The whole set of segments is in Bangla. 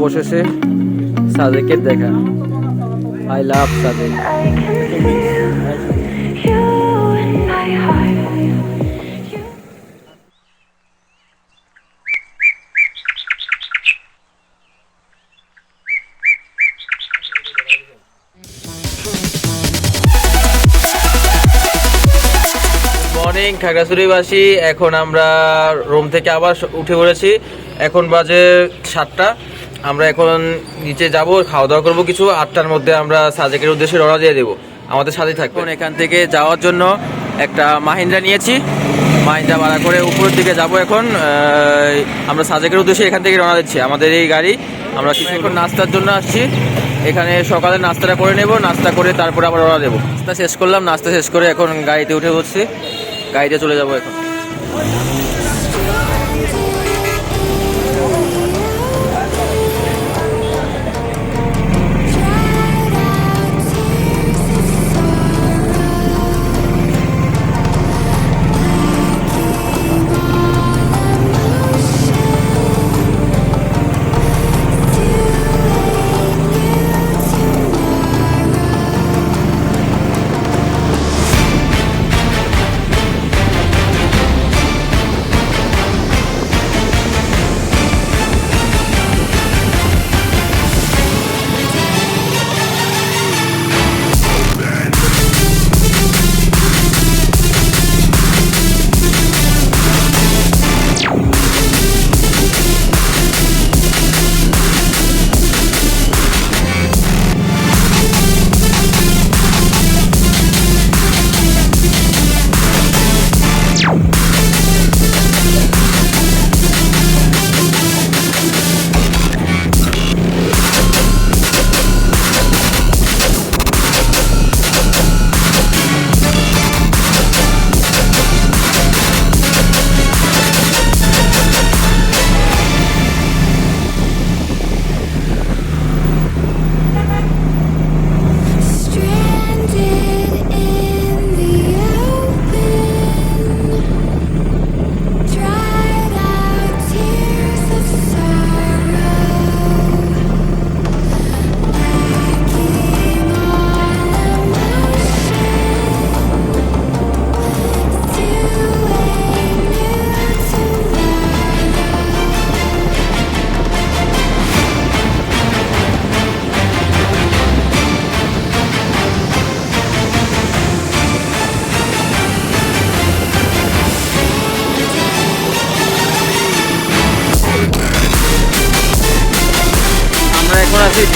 অবশেষে সাদেকের দেখা। I love Sadek. খাগড়াছড়িবাসী। এখন আমরা রুম থেকে আবার উঠে পড়েছি। এখন বাজে সাতটা। আমরা এখন নিচে যাব খাওয়া দাওয়া করব কিছু, আটটার মধ্যে আমরা সাজেকের উদ্দেশ্যে রওনা দিয়ে দেবো। আমাদের সাথে থাকবে। এখন এখান থেকে যাওয়ার জন্য একটা মাহিন্দ্রা নিয়েছি। মাহিন্দ্রা ভাড়া করে উপরের দিকে যাব এখন। আমরা সাজেকের উদ্দেশ্যে এখান থেকে রওনা দিচ্ছি। আমাদের এই গাড়ি, আমরা কিছু এখন নাস্তার জন্য আসছি। এখানে সকালে নাস্তাটা করে নেব, নাস্তা করে তারপরে আবার রওনা দেবো। নাস্তা শেষ করলাম, নাস্তা শেষ করে এখন গাড়িতে উঠে বসছি। গাড়িতে চলে যাব এখন।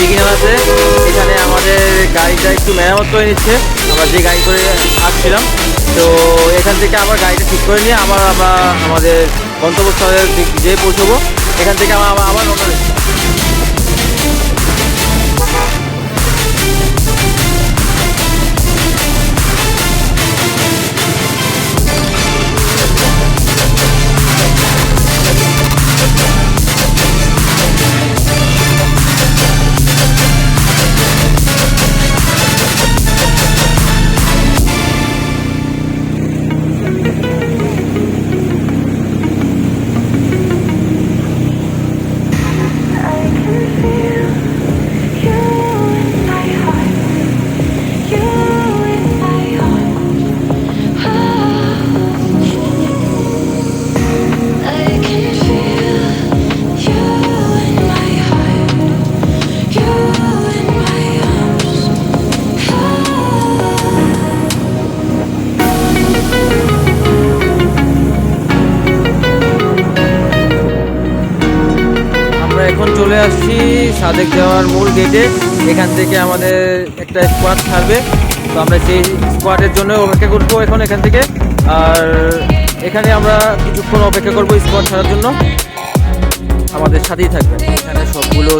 এখন আছে এখানে আমাদের গাড়িটা একটু মেরামত করে নিচ্ছে। আমরা যে গাড়ি করে আসছিলাম। তো এখান থেকে আবার গাড়িটা ঠিক করে নিয়ে আবার আমরা আমাদের গন্তব্যস্থলের দিক যে পৌঁছবো, এখান থেকে আমরা আবার আবার যাওয়ার এখান থেকে আমাদের একটা স্কোয়াড ছাড়বে তো আমরা সেই স্কোয়াডের জন্য অপেক্ষা করব এখন এখান থেকে। আর এখানে আমরা কিছুক্ষণ অপেক্ষা করব স্কোয়াড ছাড়ার জন্য। আমাদের সাথেই থাকবেন। এখানে সবগুলো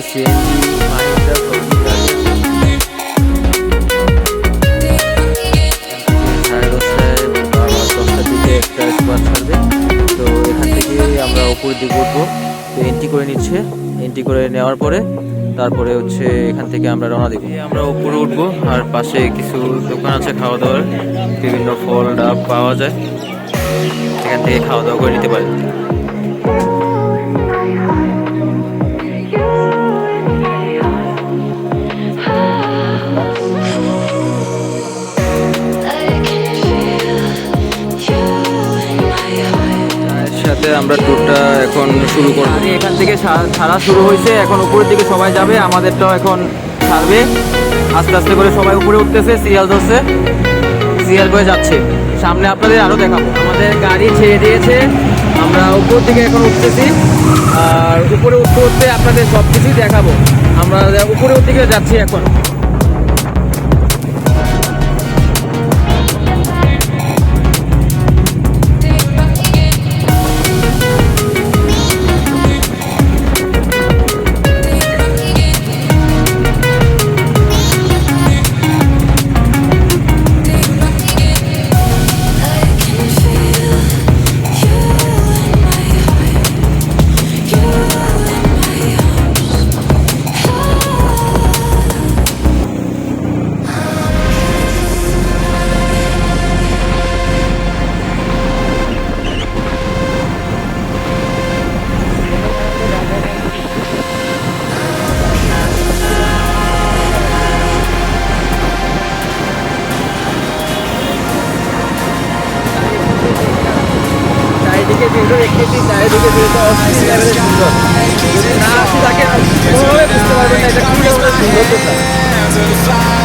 তো এখান থেকে আমরা উপরের দিকে উঠবো। তো এন্ট্রি করে নিচ্ছে। এন্ট্রি করে নেওয়ার পরে তারপরে হচ্ছে এখান থেকে আমরা রওনা দিব। আমরা উপরে উঠবো, আর পাশে কিছু দোকান আছে খাওয়া দাওয়ার বিভিন্ন ফল, ডাব পাওয়া যায়। এখান থেকে খাওয়া দাওয়া করে নিতে পারেন। সাথে আমরা ট্যুরটা এখন শুরু করব। এখান থেকে ছাড়া শুরু হয়েছে। এখন উপরের দিকে সবাই যাবে, আমাদেরটাও এখন ছাড়বে। আস্তে আস্তে করে সবাই উপরে উঠতেছে সিরিয়াল ধরছে। সিরিয়াল করে যাচ্ছে। সামনে আপনাদের আরও দেখাবো। আমাদের গাড়ি ছেড়ে দিয়েছে। আমরা উপর থেকে এখন উঠতেছি। আর উপরে উঠতে উঠতে আপনাদের সব কিছুই দেখাবো। আমরা উপরের দিকে যাচ্ছি এখন। Yeah, to the side.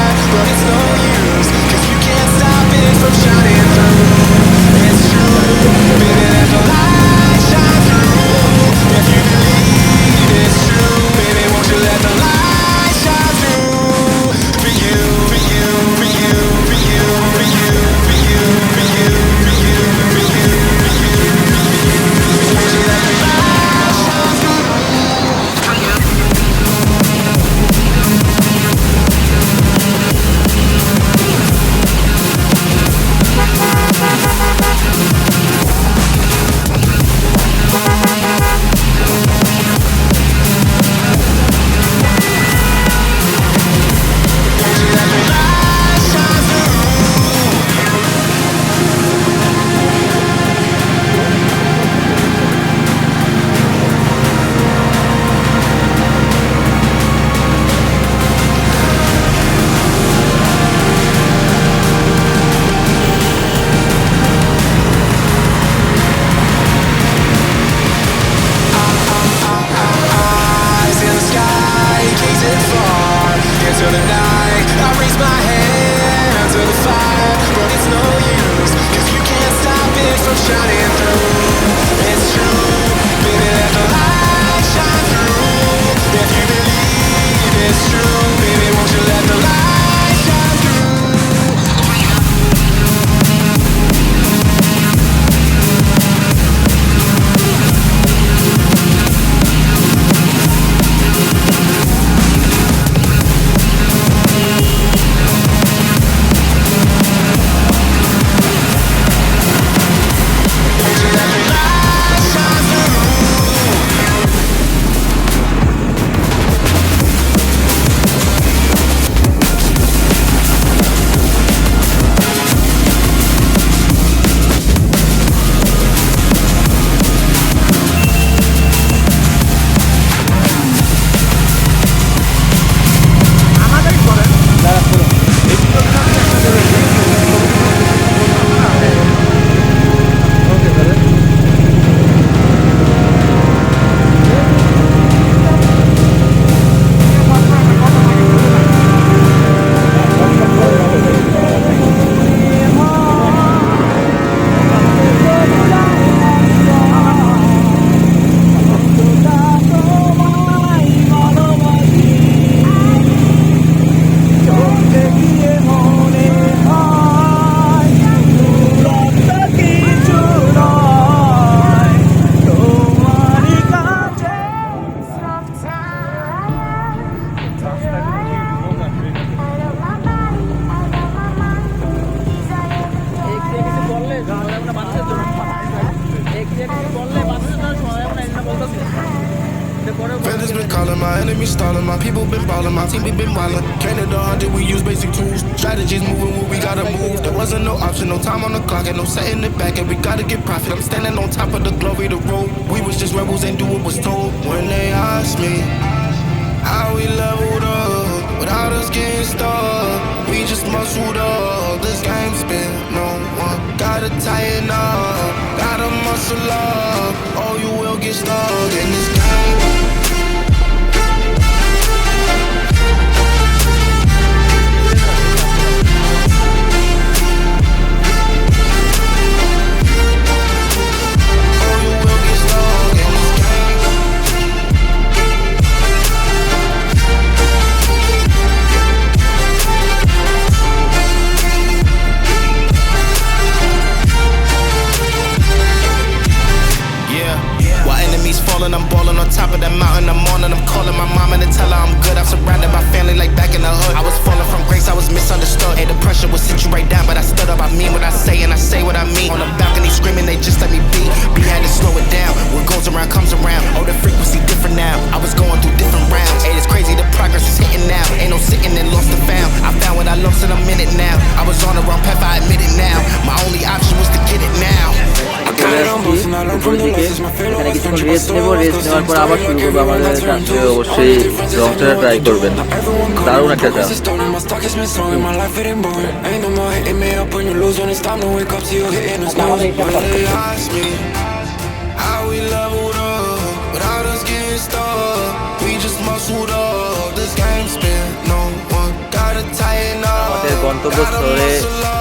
How we leveled up without us getting stuck. We just muscled up. This game's been no one gotta tighten up. আমাদের গন্তব্যস্থলে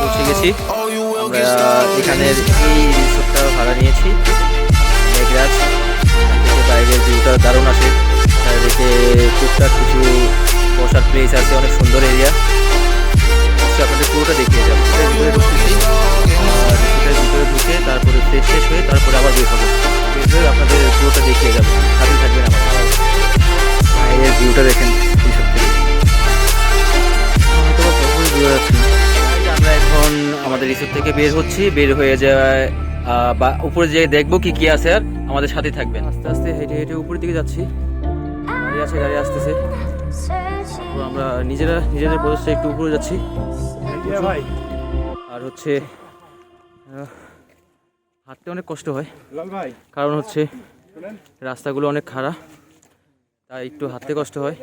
পৌঁছে গেছি Oh, আমরা এখানের এই রিসোর্টটা ভাড়া নিয়েছি মেঘরাজ বাইরের ভিউটা দারুণ আসে চারিদিকে টুকটাক কিছু বসার প্লেস আছে, অনেক সুন্দর এরিয়া আপনাদের পুরোটা দেখিয়ে যাব। ভিতরে ভিতরে ঢুকে তারপরে ফ্রেশ শেষ হয়ে তারপরে আবার বের হব। বের হয়ে আপনাদের পুরোটা দেখিয়ে যাব। সাথে থাকবেন আমার বাইরের ভিউটা দেখেন রিসোর্ট থেকে আমরা এখন আমাদের রিসোর্ট থেকে বের হচ্ছি। বের হয়ে যায় বা উপরে যেয়ে দেখব কি কি আছে আর আমাদের সাথে থাকবেন। আস্তে আস্তে হেঁটে হেঁটে উপরের দিকে যাচ্ছি। গাড়ি আছে গাড়ি আসতেছে। তো আমরা নিজেরা নিজেদের প্রচেষ্টা একটু উপরে যাচ্ছি। আর হচ্ছে হাঁটতে অনেক কষ্ট হয়। কারণ হচ্ছে রাস্তাগুলো অনেক খারাপ তাই একটু হাঁটতে কষ্ট হয়।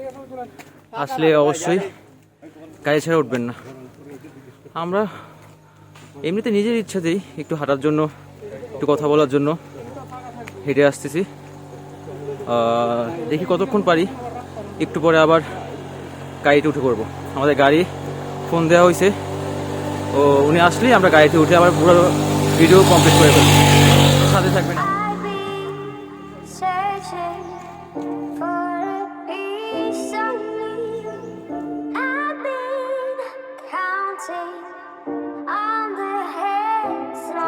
আসলে অবশ্যই গাড়ি ছেড়ে উঠবেন না। আমরা এমনিতে নিজের ইচ্ছাতেই একটু হাঁটার জন্য একটু কথা বলার জন্য হেঁটে আসতেছি। দেখি কতক্ষণ পারি, একটু পরে আবার গাড়িতে উঠে করব আমাদের গাড়ি ফোন দেওয়া হয়েছে। ও, উনি আসলেই আমরা গাড়িতে উঠে আবার পুরো ভিডিও কমপ্লিট করে ফেলব। সাথে থাকবেন I've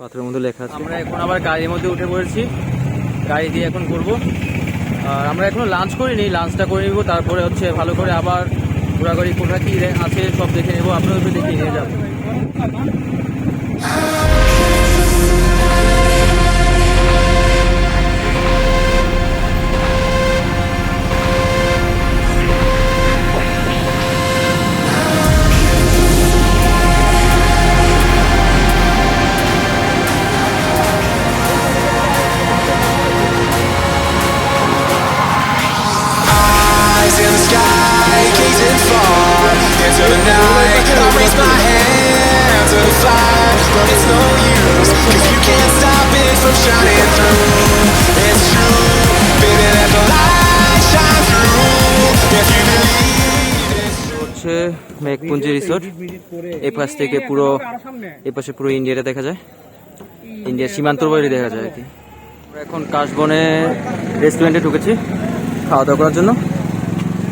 পাথরের মধ্যে লেখা আছে। আমরা এখন আবার গাড়ির মধ্যে উঠে পড়েছি। গাড়ি দিয়ে এখন করব আর আমরা এখনও লাঞ্চ করিনি লাঞ্চটা করে নিব, তারপরে হচ্ছে ভালো করে আবার ঘোরাঘুরি কোথায় কী আছে সব দেখে নেব। আপনারা দেখিয়ে নিয়ে যাব পাশ থেকে পুরো এই পাশে পুরো ইন্ডিয়াটা দেখা যায়। ইন্ডিয়ার সীমান্তর বাইরে দেখা যায় আর কি। এখন কাশবনে রেস্টুরেন্টে ঢুকেছি খাওয়া দাওয়া করার জন্য।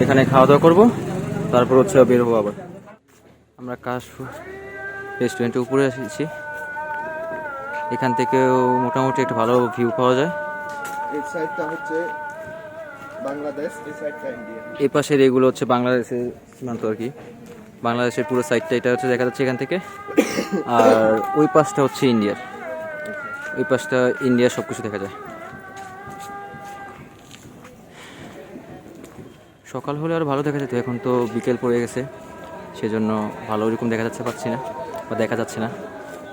এখানে খাওয়া দাওয়া করব তারপর হচ্ছে বের হব আবার। আমরা কাশ রেস্টুরেন্টের উপরে এসেছি এখান থেকেও মোটামুটি একটা ভালো ভিউ পাওয়া যায়। এই সাইডটা হচ্ছে বাংলাদেশ এই সাইডটা ইন্ডিয়া। এই পাশের এগুলো হচ্ছে বাংলাদেশের সীমান্ত আর কি। বাংলাদেশের পুরো সাইডটা এটা হচ্ছে দেখা যাচ্ছে এখান থেকে। আর ওই পাশটা হচ্ছে ইন্ডিয়ার ওই পাশটা ইন্ডিয়ার সব কিছু দেখা যায়। সকাল হলে আর ভালো দেখা যেত, এখন তো বিকেল পড়ে গেছে। সেজন্য ভালো ওরকম দেখা যাচ্ছে পাচ্ছি না, বা দেখা যাচ্ছে না।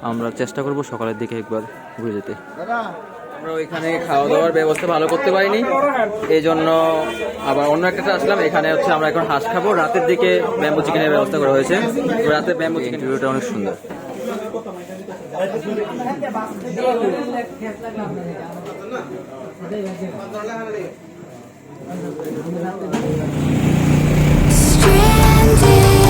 আমরা চেষ্টা করব সকালের দিকে একবার ঘুরে যেতে। আমরা ওইখানে খাওয়া দাওয়ার ব্যবস্থা ভালো করতে পারিনি। এই জন্য আবার অন্য একটা আসলাম। এখানে হচ্ছে আমরা এখন হাঁস খাব। রাতের দিকে ব্যাম্বু চিকেনের ব্যবস্থা করা হয়েছে। রাতে ব্যাম্বু চিকেন ভিডিওটা অনেক সুন্দর। Stranded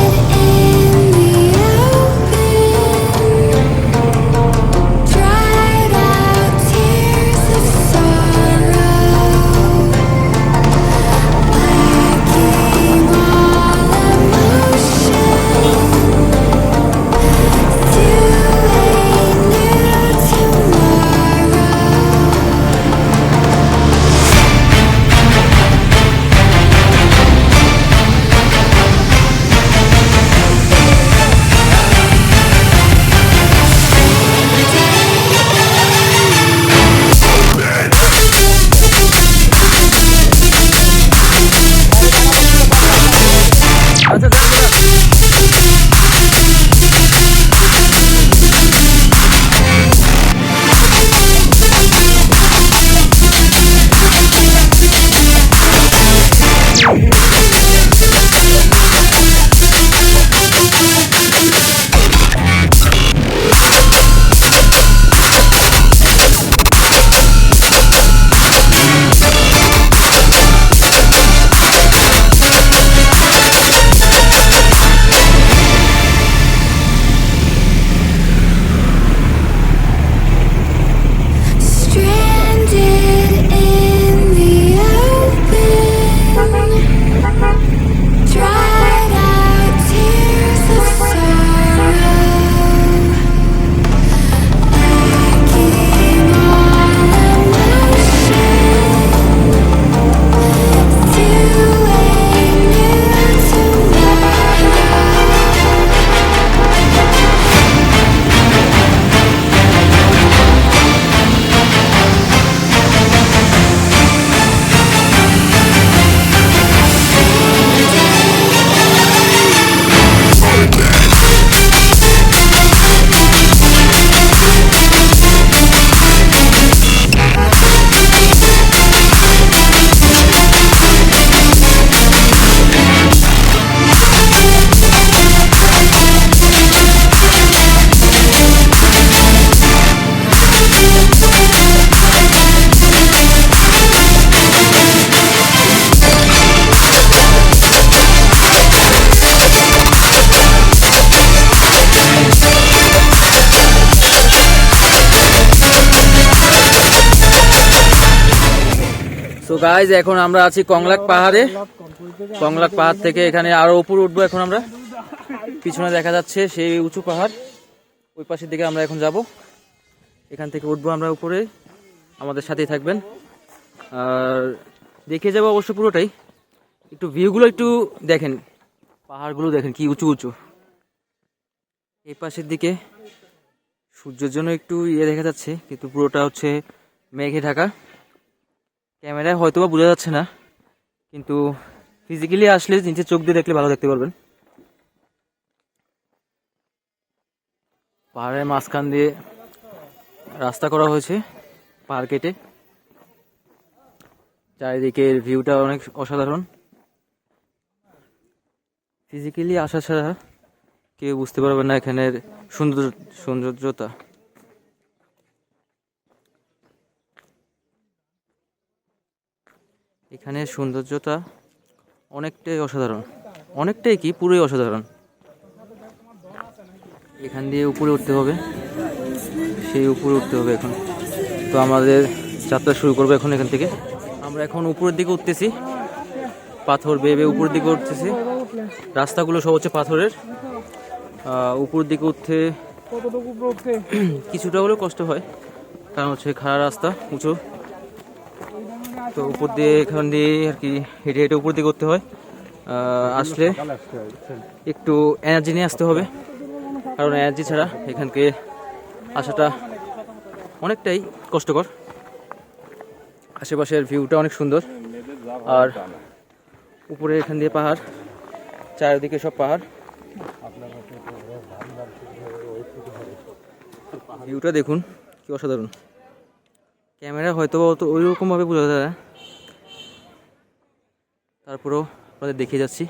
গাইজ এখন আমরা আছি কংলাক পাহাড়ে। কংলাক পাহাড় থেকে এখানে আরও উপরে উঠবো এখন আমরা। পিছনে দেখা যাচ্ছে সেই উঁচু পাহাড়। ওই পাশের দিকে আমরা এখন যাব। এখান থেকে উঠবো আমরা উপরে। আমাদের সাথেই থাকবেন। আর দেখে যাব অবশ্য পুরোটাই। একটু ভিউগুলো একটু দেখেন। পাহাড়গুলো দেখেন কি উঁচু উঁচু। এই পাশের দিকে সূর্যের জন্য একটু ইয়ে দেখা যাচ্ছে, কিন্তু পুরোটা হচ্ছে মেঘে ঢাকা। ক্যামেরায় হয়তো বা বোঝা যাচ্ছে না, কিন্তু ফিজিক্যালি আসলে নিচে চোখ দিয়ে দেখলে ভালো দেখতে পারবেন। পাহাড়ের মাঝখান দিয়ে রাস্তা করা হয়েছে পাহাড় কেটে চারিদিকের ভিউটা অনেক অসাধারণ। ফিজিক্যালি আসা ছাড়া কেউ বুঝতে পারবেন না এখানের সৌন্দর্য সৌন্দর্যতা। এখানে সৌন্দর্যতা অনেকটাই অসাধারণ। অনেকটাই কি? পুরোই অসাধারণ। এখান দিয়ে উপরে উঠতে হবে। সেই উপরে উঠতে হবে এখন। তো আমাদের যাত্রা শুরু করব এখন এখান থেকে। আমরা এখন উপরের দিকে উঠতেছি। পাথর বেয়ে বেয়ে উপরের দিকে উঠতেছি। রাস্তাগুলো সব হচ্ছে পাথরের। উপরের দিকে উঠতে? কিছুটা হলেও কষ্ট হয়। কারণ হচ্ছে খাড়া রাস্তা উঁচু। তো উপর দিয়ে এখান দিয়ে আর কি হেঁটে হেঁটে উপর দিয়ে করতে হয়। আসলে একটু এনার্জি নিয়ে আসতে হবে। কারণ এনার্জি ছাড়া এখানকে আসাটা অনেকটাই কষ্টকর। আশেপাশের ভিউটা অনেক সুন্দর। আর উপরে এখান দিয়ে পাহাড়, চারিদিকে সব পাহাড়। ভিউটা দেখুন, কি অসাধারণ। ক্যামেরা হয়তো অত ওই রকমভাবে বোঝা যায় তারপরেও আপনাদের দেখিয়ে যাচ্ছি।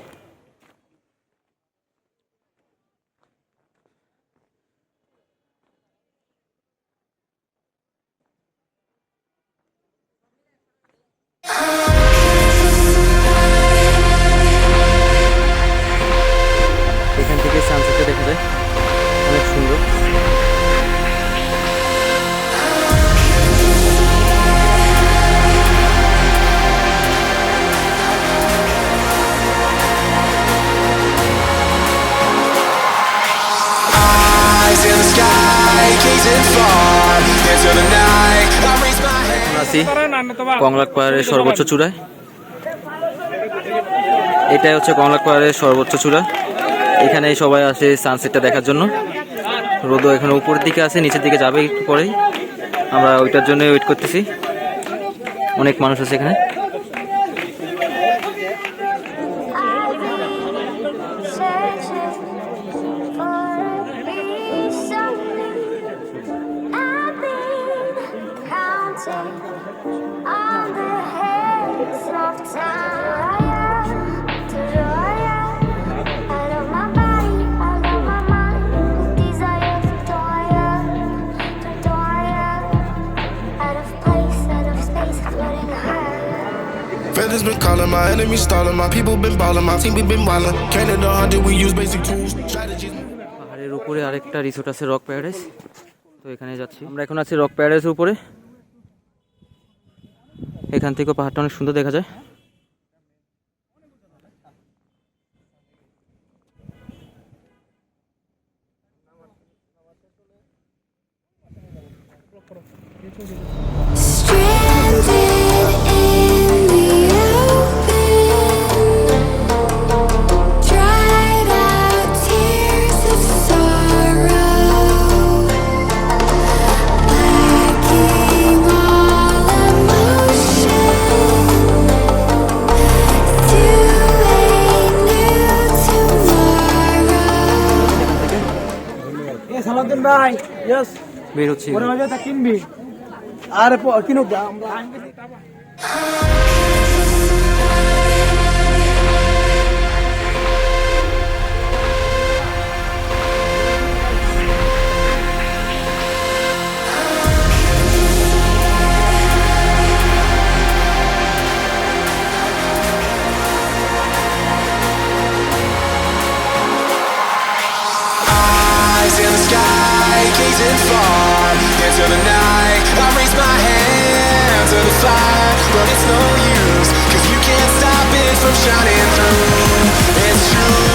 কংলাক পাহাড়ের সর্বোচ্চ চূড়ায় এটাই হচ্ছে কমলাক পাহাড়ের সর্বোচ্চ চূড়া। এখানে সবাই আসে সানসেটটা দেখার জন্য। রোদও এখানে উপরের দিকে আছে, নিচের দিকে যাবে একটু পরেই। আমরা ওইটার জন্য ওয়েট করতেছি। অনেক মানুষ আছে এখানে। Been calling, my enemies stalling, my people been balling, my team we been wildin'. Canada 100, we use basic tools, strategies. পাহাড়ের উপরে আরেকটা রিসোর্ট আছে রক প্যারাডাইস তো এখানে যাচ্ছি আমরা এখন আছি রক প্যারাডাইসের উপরে এখান থেকেও পাহাড়টা অনেক সুন্দর দেখা যায় বের হচ্ছে। কিনবি? আর কিনুক into the night. I raise my to the fire, but it's no use, cause you can't stop it from shining through. It's true,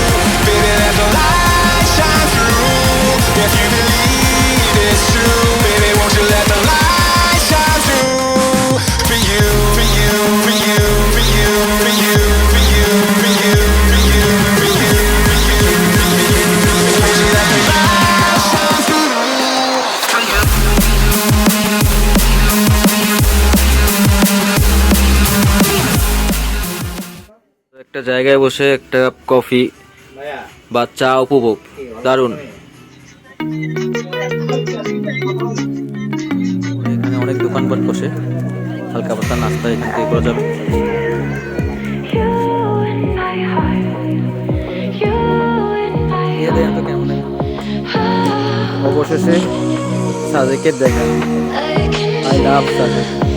জায়গায় বসে একটা কফি বা চা উপভোগ। দারুণ। এখানে অনেক দোকানপাট বসে। হালকা পাতা নাস্তা এখান থেকে করা যাবে। অবশেষে সাজেকের দেখা আই লাভ সাজেক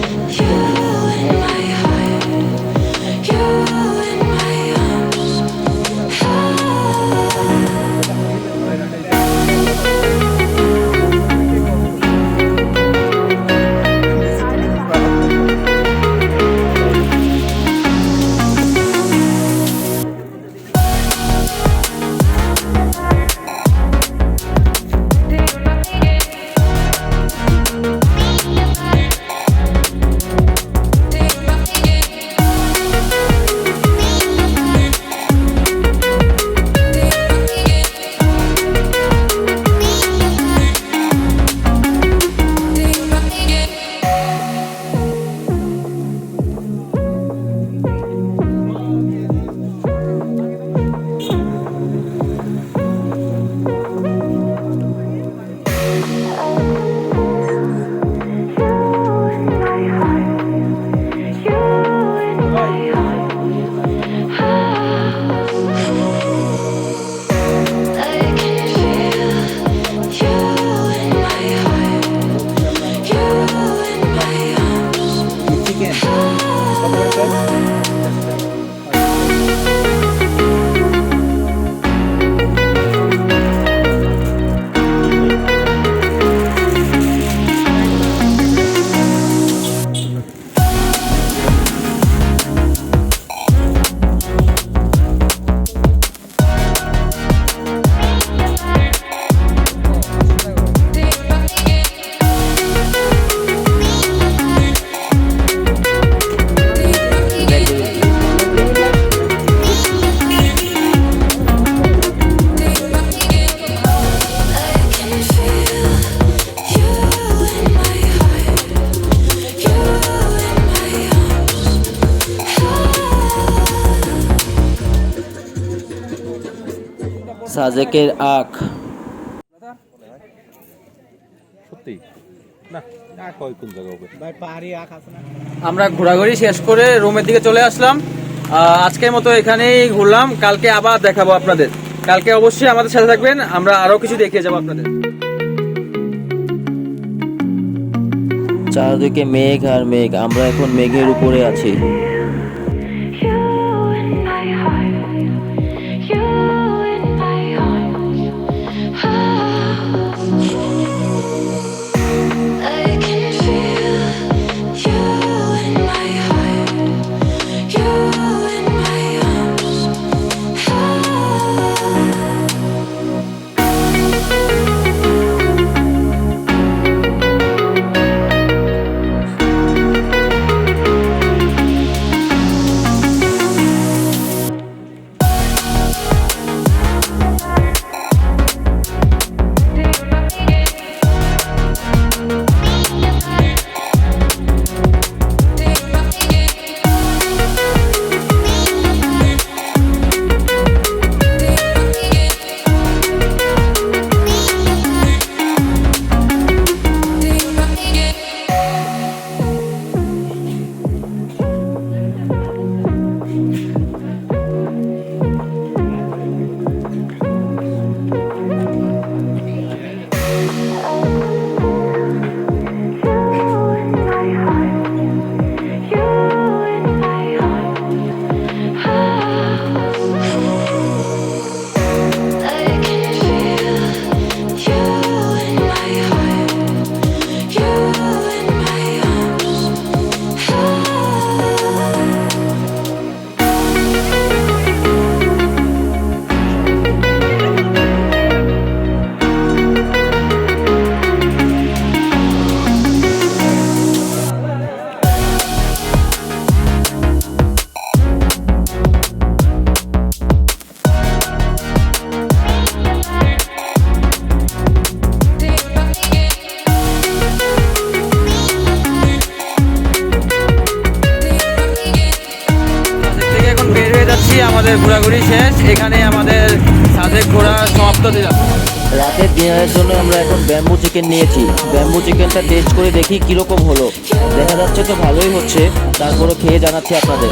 সাজেকের আখ। সত্যি? না না কয় কোন জায়গা হবে? ভাই পাহাড়ি আখ আছে না? আমরা ঘোরাঘুরি শেষ করে রুমের দিকে চলে আসলাম। আজকের মতো এখানেই ঘুরলাম। কালকে আবার দেখাবো আপনাদের। কালকে অবশ্যই আমাদের সাথে থাকবেন। আমরা আরও কিছু দেখিয়ে যাব আপনাদের। চারদিকে মেঘ আর মেঘ। আমরা এখন মেঘের উপরে আছি। বের আমাদের ঘোরাঘুরি শেষ। এখানে আমাদের সাথে ঘোরা সমাপ্ত দিলাম রাতের ডিনারের জন্য আমরা এখন ব্যাম্বু চিকেন নিয়েছি। ব্যাম্বু চিকেনটা টেস্ট করে দেখি কীরকম হলো। দেখা যাচ্ছে তো ভালোই হচ্ছে তারপরে খেয়ে জানাচ্ছি আপনাদের।